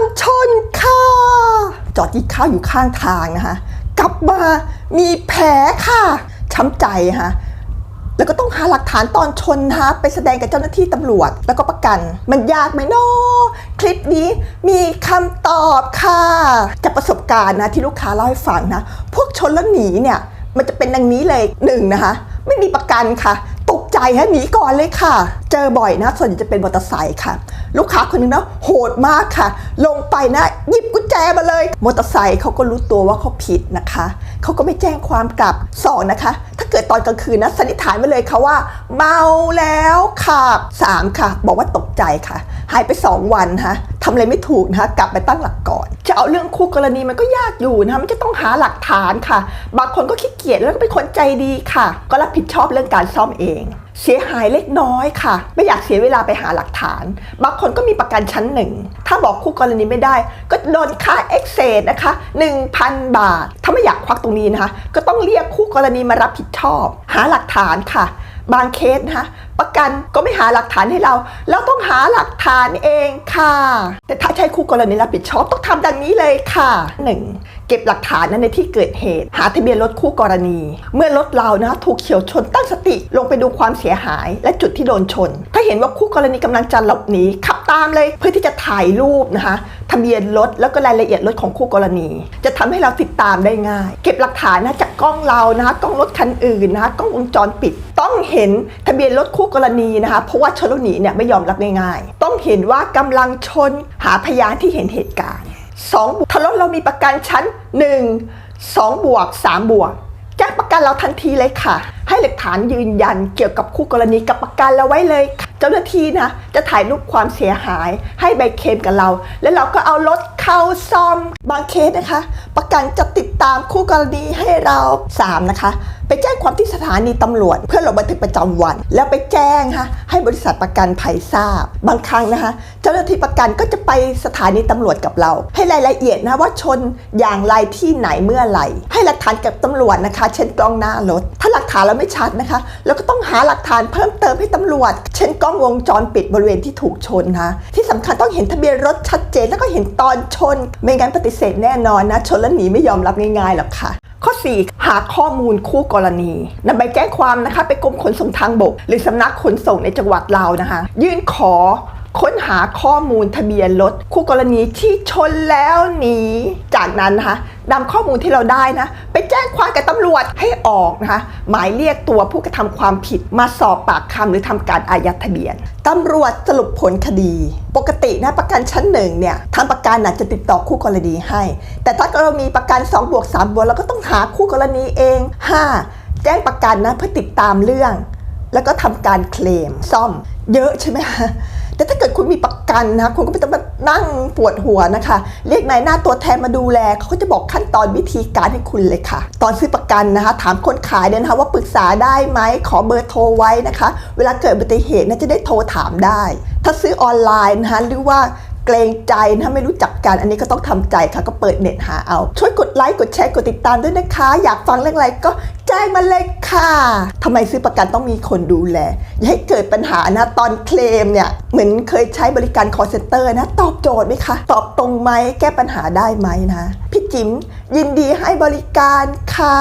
นชนค่ะ จอดกินข้าวอยู่ข้างทางนะคะ กลับมามีแผลค่ะ ช้ำใจฮะแล้วก็ต้องหาหลักฐานตอนชนนะคะไปแสดงกับเจ้าหน้าที่ตำรวจ แล้วก็ประกัน มันยากไหมเนาะคลิปนี้มีคำตอบค่ะ จากประสบการณ์นะที่ลูกค้าเล่าให้ฟังนะ พวกชนแล้วหนีเนี่ย มันจะเป็นดังนี้เลยหนึ่งนะคะ ไม่มีประกันค่ะ ตกใจฮะหนีก่อนเลยค่ะ เจอบ่อยนะ ส่วนใหญ่จะเป็นมอเตอร์ไซค์ค่ะ ลูกค้าคนนึงนะโหดมากค่ะ ลงไปนะ หยิบกุญแจมาเลยมอเตอร์ไซค์เขาก็รู้ตัวว่าเขาผิดนะคะเขาก็ไม่แจ้งความกลับสองนะคะ ถ้าเกิดตอนกลางคืนนะสันนิษฐานไว้เลยค่ะว่า เมาแล้วค่ะสามค่ะ บอกว่าตกใจค่ะ หายไป 2 วันฮะทำอะไรไม่ถูกนะคะกลับไปตั้งหลักก่อน จะเอาเรื่องคู่กรณีมันก็ยากอยู่นะคะมันจะต้องหาหลักฐานค่ะ บางคนก็ขี้เกียจแล้วก็เป็นคนใจดีค่ะ ก็รับผิดชอบเรื่องการซ่อมเอง เสียหายเล็กน้อยค่ะ ไม่อยากเสียเวลาไปหาหลักฐาน บางคนก็มีประกันชั้นหนึ่ง ถ้าบอกคู่กรณีไม่ได้ ก็โดนค่าเอ็กเซสนะคะ 1,000 บาท ถ้าไม่อยากควักตรงนี้นะคะ ก็ต้องเรียกคู่กรณีมารับผิดชอบ หาหลักฐานค่ะ บางเคสนะคะประกันก็ไม่หาหลักฐานให้เราแล้วต้องหาหลักฐานเองค่ะ แต่ถ้าใช้คู่กรณีรับผิดชอบต้องทำดังนี้เลยค่ะ 1. เก็บหลักฐานนั้นในที่เกิดเหตุ หาทะเบียนรถคู่กรณี เมื่อรถเรานะถูกเฉียวชนตั้งสติลงไปดูความเสียหาย และจุดที่โดนชน ถ้าเห็นว่าคู่กรณีกำลังจะหลบหนีขับตามเลยเพื่อที่จะถ่ายรูปนะคะทะเบียนรถแล้วก็รายละเอียดรถของคู่กรณี จะทำให้เราติดตามได้ง่าย เก็บหลักฐานนะจากกล้องเรานะคะกล้องรถคันอื่นนะคะกล้องวงจรปิด ต้องเห็นทะเบียนรถคู่กรณีนะคะเพราะว่าชนแล้วหนีเนี่ยไม่ยอมรับง่ายๆ ต้องเห็นว่ากำลังชนหาพยานที่เห็นเหตุการณ์2ถ้ารถเรามีประกันชั้น 1 2 บวก 3 บวกแจ้งประกันเราทันทีเลยค่ะ ให้หลักฐานยืนยันเกี่ยวกับคู่กรณีกับประกันเราไว้เลย เจ้าหน้าที่นะ จะถ่ายรูปความเสียหาย ให้ใบเคลมกับเรา แล้วเราก็เอารถเข้าซ่อมบางเคสนะคะ ประกันจะติดตามคู่กรณีให้เรา 3 นะคะ ไปแจ้งความที่สถานีตำรวจ เพื่อลงบันทึกประจำวัน แล้วไปแจ้งฮะให้บริษัทประกันภัยทราบ บางครั้งนะคะเจ้าหน้าที่ประกันก็จะไปสถานีตำรวจกับเรา ให้รายละเอียดนะว่าชนอย่างไรที่ไหนเมื่อไหร่ ให้หลักฐานกับตำรวจนะคะ เช่นกล้องหน้ารถ ถ้าหลักฐานเราไม่ชัดนะคะเราก็ต้องหาหลักฐานเพิ่มเติมให้ตำรวจ เช่นกล้องวงจรปิดบริเวณที่ถูกชนนะที่สำคัญต้องเห็นทะเบียนรถชัดเจนแล้วก็เห็นตอนชน ไม่งั้นปฏิเสธแน่นอนนะชนแล้วหนีไม่ยอมรับง่ายๆหรอกค่ะ ข้อ 4 หาข้อมูลคู่กรณีนำใบแจ้งความนะคะ ไปกรมขนส่งทางบก หรือสำนักขนส่งในจังหวัดเรานะคะ ยื่นขอ ค้นหาข้อมูลทะเบียนรถคู่กรณีที่ชนแล้วหนีจากนั้นนะคะนำข้อมูลที่เราได้นะ ไปแจ้งความกับตำรวจให้ออกนะคะหมายเรียกตัวผู้กระทำความผิดมาสอบปากคำหรือทำการอายัดทะเบียนตำรวจสรุปผลคดี ปกตินะประกันชั้นหนึ่งเนี่ยทางประกันน่ะจะติดต่อคู่กรณีให้ แต่ถ้าเรามีประกัน2บวก3บวกเราก็ต้องหาคู่กรณีเอง 5. แจ้งประกันนะเพื่อติดตามเรื่อง แล้วก็ทำการเคลมซ่อม เยอะใช่ไหมคะ แต่ถ้าเกิดคุณมีประกันนะคุณก็ไม่ต้องมานั่งปวดหัวนะคะ เรียกนายหน้าตัวแทนมาดูแลเขาก็จะบอกขั้นตอนวิธีการให้คุณเลยค่ะ ตอนซื้อประกันนะคะ ถามคนขายเนี่ยนะคะว่าปรึกษาได้ไหมขอเบอร์โทรไว้นะคะ เวลาเกิดอุบัติเหตุนะจะได้โทรถามได้ ถ้าซื้อออนไลน์นะคะหรือว่า กรงใจนะไม่รู้จักกันอันนี้ก็ต้องทำใจค่ะ ก็เปิดเน็ตหาเอา ช่วยกดไลค์กดแชร์กดติดตามด้วยนะคะ อยากฟังเรื่องอะไรก็แจ้งมาเลยค่ะทำไมซื้อประกันต้องมีคนดูแล อย่าให้เกิดปัญหานะตอนเคลมเนี่ย เหมือนเคยใช้บริการ call center นะ ตอบโจทย์ไหมคะ ตอบตรงไหมแก้ปัญหาได้ไหมนะ พี่จิ๋มยินดีให้บริการค่ะ